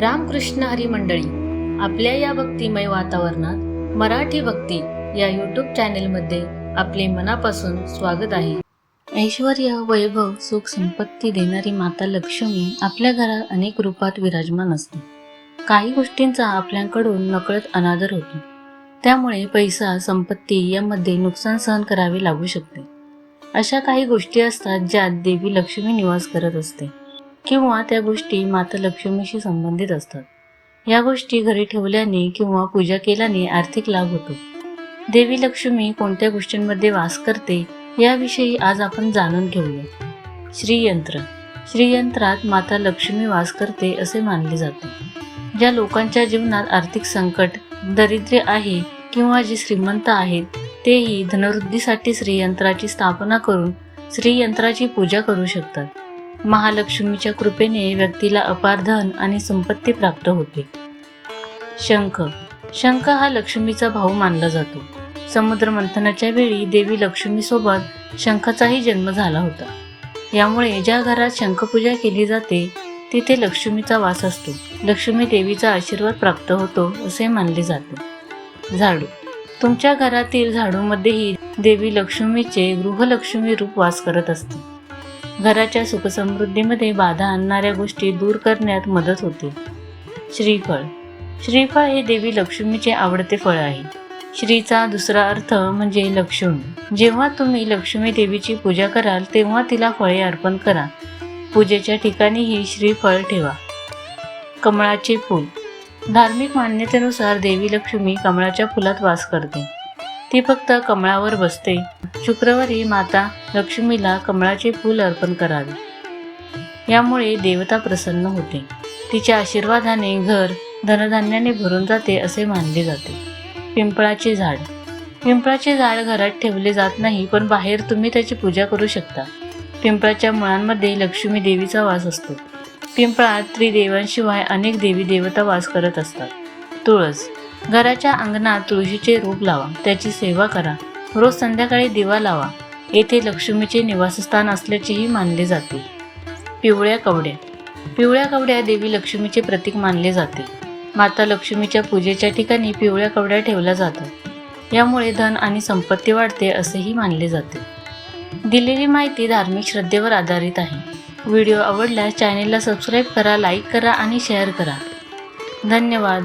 रामकृष्ण हरी मंडळी आपल्या या भक्तिमय वातावरणात मराठी भक्ती या यूट्यूब चॅनेलमध्ये आपले मनापासून स्वागत आहे. ऐश्वर वैभव सुख संपत्ती देणारी माता लक्ष्मी आपल्या घरात अनेक रूपात विराजमान असते. काही गोष्टींचा आपल्याकडून नकळत अनादर होतो. त्यामुळे पैसा संपत्ती यामध्ये नुकसान सहन करावे लागू शकते. अशा काही गोष्टी असतात ज्यात देवी लक्ष्मी निवास करत असते. किंवा त्या गोष्टी माता लक्ष्मीशी संबंधित असतात. या गोष्टी घरी ठेवल्याने किंवा पूजा केल्याने आर्थिक लाभ होतो. देवी लक्ष्मी कोणत्या गोष्टींमध्ये वास करते याविषयी आज आपण जाणून घेऊया. श्रीयंत्र. श्रीयंत्रात माता लक्ष्मी वास करते असे मानले जाते. ज्या लोकांच्या जीवनात आर्थिक संकट दरिद्र्य आहे किंवा जे श्रीमंत आहेत तेही धनवृद्धीसाठी श्रीयंत्राची स्थापना करून श्रीयंत्राची पूजा करू शकतात. महालक्ष्मीच्या कृपेने व्यक्तीला अपार धन आणि संपत्ती प्राप्त होते. शंख. शंख हा लक्ष्मीचा भाऊ मानला जातो. समुद्र मंथनाच्या वेळी देवी लक्ष्मीसोबत शंखाचाही जन्म झाला होता. यामुळे ज्या घरात शंखपूजा केली जाते तिथे लक्ष्मीचा वास असतो. लक्ष्मी देवीचा आशीर्वाद प्राप्त होतो असे मानले जाते. झाडू. तुमच्या घरातील झाडूमध्येही देवी लक्ष्मीचे गृहलक्ष्मी रूप वास करत असते. घराच्या सुखसमृद्धीमध्ये बाधा आणणाऱ्या गोष्टी दूर करण्यात मदत होते. श्रीफळ. श्रीफळ हे देवी लक्ष्मीचे आवडते फळ आहे. श्रीचा दुसरा अर्थ म्हणजे लक्ष्मी. जेव्हा तुम्ही लक्ष्मी देवीची पूजा कराल तेव्हा तिला फळे अर्पण करा. पूजेच्या ठिकाणीही श्रीफळ ठेवा. कमळाचे फूल. धार्मिक मान्यतेनुसार देवी लक्ष्मी कमळाच्या फुलात वास करते. ती फक्त कमळावर बसते शुक्रवारी माता लक्ष्मीला कमळाचे फूल अर्पण करावे. यामुळे देवता प्रसन्न होते. तिच्या आशीर्वादाने घर धनधान्याने भरून जाते असे मानले जाते. पिंपळाचे झाड. पिंपळाचे झाड घरात ठेवले जात नाही पण बाहेर तुम्ही त्याची पूजा करू शकता. पिंपळाच्या मुळांमध्ये लक्ष्मी देवीचा वास असतो. पिंपळात त्रिदेवांशिवाय अनेक देवी देवता वास करत असतात. तुळस. घराच्या अंगणात तुळशीचे रूप लावा. त्याची सेवा करा. रोज संध्याकाळी दिवा लावा. येथे लक्ष्मीचे निवासस्थान असल्याचेही मानले जाते. पिवळ्या कवड्या. पिवळ्या कवड्या देवी लक्ष्मीचे प्रतीक मानले जाते. माता लक्ष्मीच्या पूजेच्या ठिकाणी पिवळ्या कवड्या ठेवल्या जातात. यामुळे धन आणि संपत्ती वाढते असेही मानले जाते. दिलेली माहिती धार्मिक श्रद्धेवर आधारित आहे. व्हिडिओ आवडल्यास चॅनेलला सबस्क्राईब करा लाईक करा आणि शेअर करा. धन्यवाद.